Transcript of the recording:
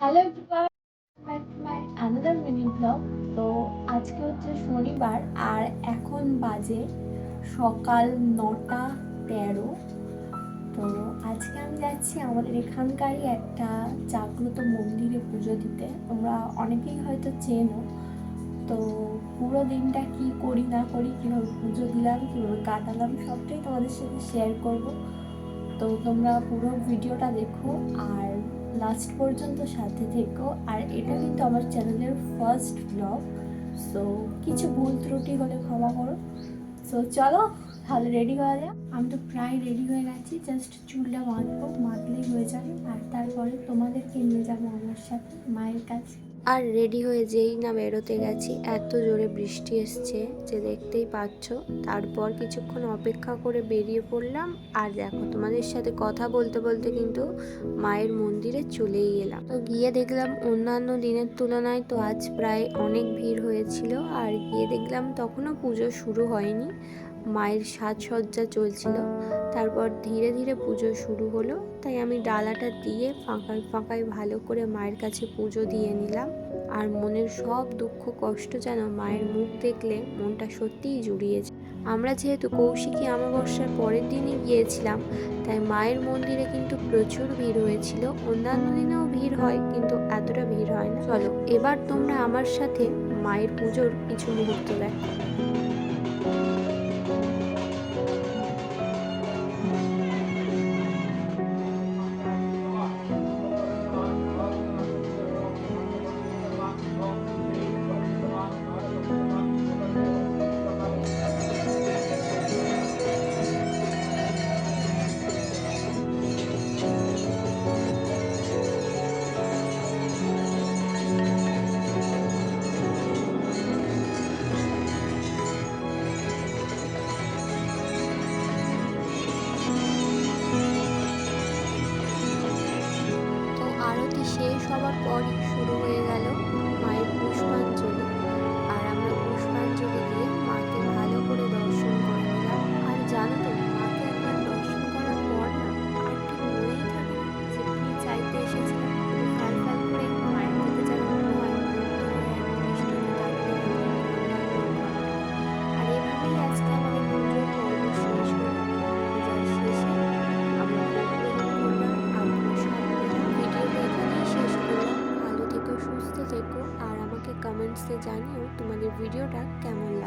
Hello back to my another mini blog তো আজকে হচ্ছে শনিবার আর এখন বাজে সকাল নটা তেরো। তো আজকে আমি যাচ্ছি আমাদের এখানকারই একটা জাগ্রত মন্দিরে পুজো দিতে। তোমরা অনেকেই হয়তো চেনো। তো পুরো দিনটা কি করি না করি, কীভাবে পুজো দিলাম, কীভাবে কাটালাম, সবটাই তোমাদের সাথে শেয়ার করব। তো তোমরা পুরো ভিডিওটা দেখো আর লাস্ট পর্যন্ত সাথে থেকো। আর এটা কিন্তু আমার চ্যানেলের ফার্স্ট ব্লগ সো কিছু ভুল ত্রুটি হলে ক্ষমা করো। সো চলো, তাহলে রেডি হয়ে যাক। আমি তো প্রায় রেডি হয়ে গেছি জাস্ট চুলটা বাঁধবো বাঁধলেই হয়ে যাবে। আর তারপরে তোমাদেরকে নিয়ে যাব আমার সাথে, মায়ের কাছে। আর রেডি হয়ে যেই না বেরোতে গেছি, এত জোরে বৃষ্টি এসছে যে দেখতেই পাচ্ছ। তারপর কিছুক্ষণ অপেক্ষা করে বেরিয়ে পড়লাম আর দেখো তোমাদের সাথে কথা বলতে বলতে কিন্তু মায়ের মন্দিরে চলেই এলাম। তো গিয়ে দেখলাম অন্যান্য দিনের তুলনায় তো আজ প্রায় অনেক ভিড় হয়েছিল আর গিয়ে দেখলাম তখনও পুজো শুরু হয়নি। মায়ের সাজসজ্জা চলছিল। তারপর ধীরে ধীরে পুজো শুরু হলো। তাই আমি ডালাটা দিয়ে ফাঁকায় ফাঁকায় ভালো করে মায়ের কাছে পুজো দিয়ে নিলাম। আর মনের সব দুঃখ কষ্ট যেন মায়ের মুখ দেখলে মনটা সত্যিই জুড়িয়েছে। আমরা যেহেতু কৌশিকী অমাবস্যার পরের দিনই গিয়েছিলাম, তাই মায়ের মন্দিরে কিন্তু প্রচুর ভিড় হয়েছিল। অন্যান্য দিনেও ভিড় হয়, কিন্তু এতটা ভিড় হয় না। চলো, এবার তোমরা আমার সাথে মায়ের পুজোর কিছু মুহূর্ত দেখো। শেষ হওয়ার পরই শুরু হয়ে গেল জানিও তোমাদের ভিডিওটা কেমন লাগল